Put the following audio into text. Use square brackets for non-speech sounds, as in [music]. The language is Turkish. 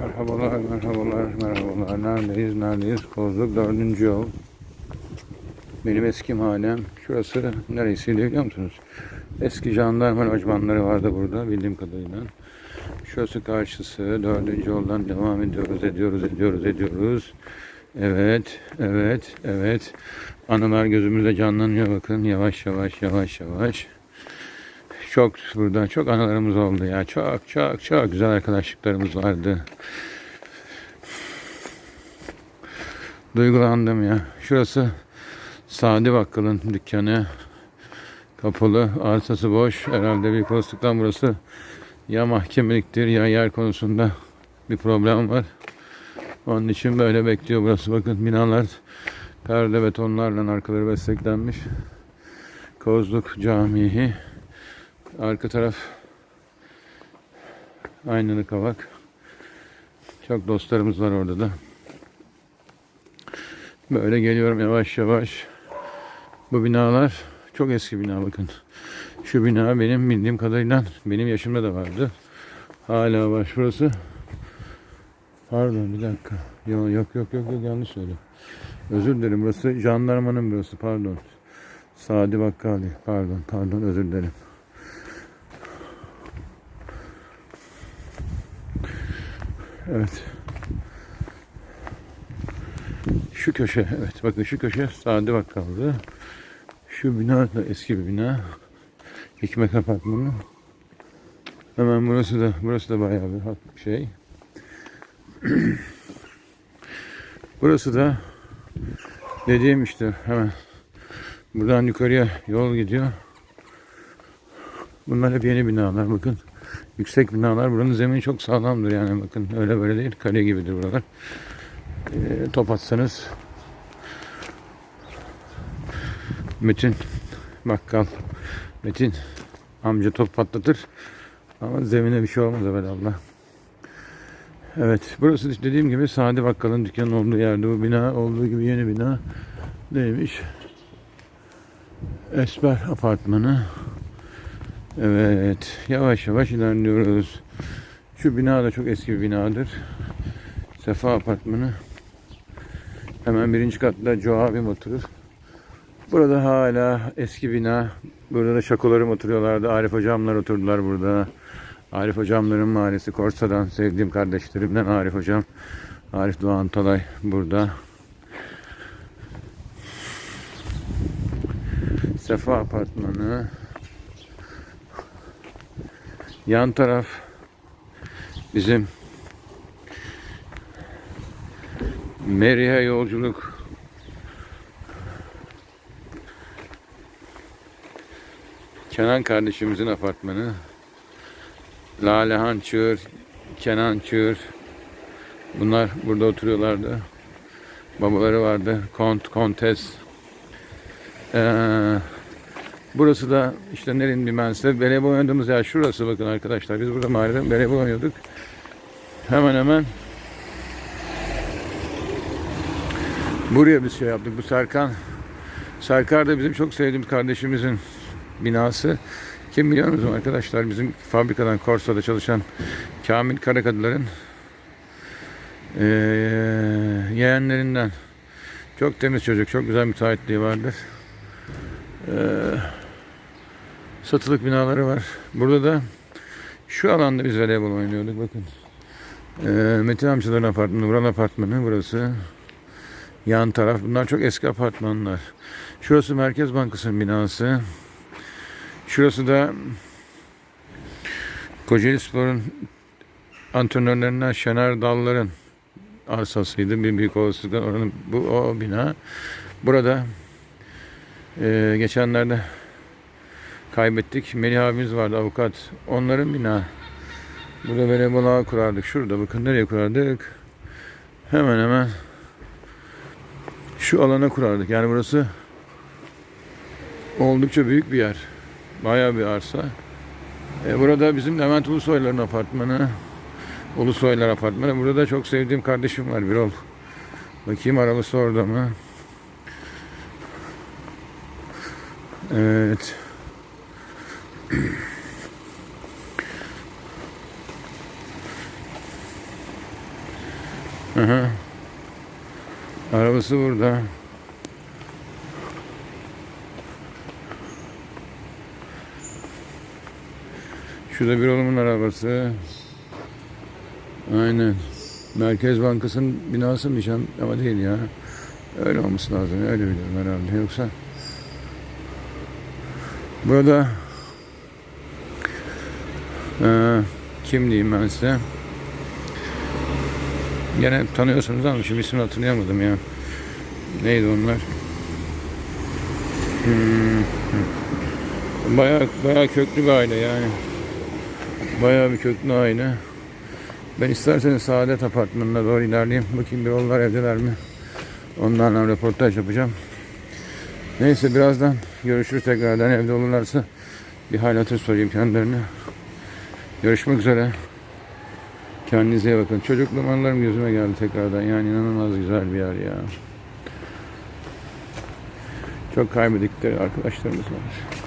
Merhabalar, merhabalar, merhabalar. Neredeyiz, neredeyiz? Kozluk dördüncü yol. Benim eski mahallem. Şurası neresiydi biliyor musunuz? Eski jandarma lojmanları vardı burada bildiğim kadarıyla. Şurası karşısı. Dördüncü yoldan devam ediyoruz, ediyoruz, ediyoruz, ediyoruz. Evet, evet, evet. Anılar gözümüzde canlanıyor bakın. Yavaş yavaş, yavaş yavaş. Çok burada çok anılarımız oldu ya. Çok çok çok güzel arkadaşlıklarımız vardı. Duygulandım ya. Şurası Sadi Bakkal'ın dükkanı. Kapalı, arsası boş. Herhalde bir koltuktan burası ya mahkemeliktir ya yer konusunda bir problem var. Onun için böyle bekliyor burası. Bakın binalar perde betonlarla arkaları desteklenmiş. Kozluk Camii. Arka taraf aynalı kavak. Çok dostlarımız var orada da. Böyle geliyorum yavaş yavaş. Bu binalar çok eski bina bakın. Şu bina benim bildiğim kadarıyla benim yaşımda da vardı. Hala var şurası. Pardon bir dakika. Yok yok yok yok, yok yanlış söyledim. Özür dilerim burası jandarmanın burası pardon. Sadi Bakkali pardon pardon özür dilerim. Evet. Şu köşe, evet bakın şu köşe Sade Bakkal'dı. Şu bina da eski bir bina. Hikmet Apartmanı. Hemen burası da, burası da bayağı bir şey. [clears throat] burası da dediğim işte hemen buradan yukarıya yol gidiyor. Bunlar hep yeni binalar bakın. Yüksek binalar. Buranın zemini çok sağlamdır yani bakın. Öyle böyle değil. Kale gibidir buralar. Ee, top atsanız Metin bakkal Metin amca top patlatır. Ama zemine bir şey olmaz Allah. Evet. Burası işte dediğim gibi Sadi Bakkal'ın dükkanı olduğu yerde. Bu bina olduğu gibi yeni bina neymiş? Esber Apartmanı. Evet, yavaş yavaş ilerliyoruz. Şu bina da çok eski bir binadır. Sefa Apartmanı. Hemen birinci katta Joe abim oturur. Burada hala eski bina. Burada da şakolarım oturuyorlardı. Arif hocamlar oturdular burada. Arif hocamların mahallesi Korsa'dan sevdiğim kardeşlerimden Arif hocam. Arif Doğan Talay burada. Sefa Apartmanı. Yan taraf bizim Merihe yolculuk Kenan kardeşimizin apartmanı Lalehan Çığır Kenan Çığır Bunlar burada oturuyorlardı. Babaları vardı. Kont, kontes. Ee, Burası da işte nerenin bir mense. Voleybol oynadığımız yer şurası bakın arkadaşlar. Biz burada mahallede voleybol oynuyorduk. Hemen hemen buraya bir şey yaptık. Bu Serkan Serkar da bizim çok sevdiğimiz kardeşimizin binası. Kim biliyor musunuz arkadaşlar? Bizim fabrikadan Korsa'da çalışan Kamil Karakadılar'ın ee, yeğenlerinden. Çok temiz çocuk. Çok güzel müteahhitliği vardır. Ee, satılık binaları var. Burada da şu alanda biz voleybol oynuyorduk bakın. Ee, Metin amcaların apartmanı, Vural apartmanı burası. Yan taraf. Bunlar çok eski apartmanlar. Şurası Merkez Bankası'nın binası. Şurası da Kocaeli Spor'un antrenörlerinden Şener Dallar'ın arsasıydı. Bir büyük olasılıkla oranın bu o bina. Burada ee, geçenlerde kaybettik. Melih abimiz vardı avukat. Onların bina. Burada voleybol ağı kurardık. Şurada bakın nereye kurardık? Hemen hemen şu alana kurardık. Yani burası oldukça büyük bir yer. Bayağı bir arsa. Ee, burada bizim Levent Ulusoylar'ın apartmanı. Ulusoylar apartmanı. Burada da çok sevdiğim kardeşim var Birol. Bakayım arabası orada mı? Evet. Aha. Arabası burada. Şurada bir oğlumun arabası. Aynen. Merkez Bankası'nın binası mı can ama değil ya. Öyle olması lazım. Öyle biliyorum herhalde. Yoksa burada eee kim diyeyim ben size? Gene tanıyorsunuz ama şimdi ismini hatırlayamadım ya. Neydi onlar? Hmm. Bayağı, bayağı köklü bir aile yani. Bayağı bir köklü aile. Ben isterseniz Saadet Apartmanı'na doğru ilerleyeyim. Bakayım bir onlar evdeler mi? Onlarla röportaj yapacağım. Neyse birazdan görüşürüz tekrardan. Evde olurlarsa bir hal hatır sorayım kendilerine. Görüşmek üzere. Kendinize iyi bakın. Çocukluğum gözüme geldi tekrardan. Yani inanılmaz güzel bir yer ya. Çok kaybettikleri arkadaşlarımız var.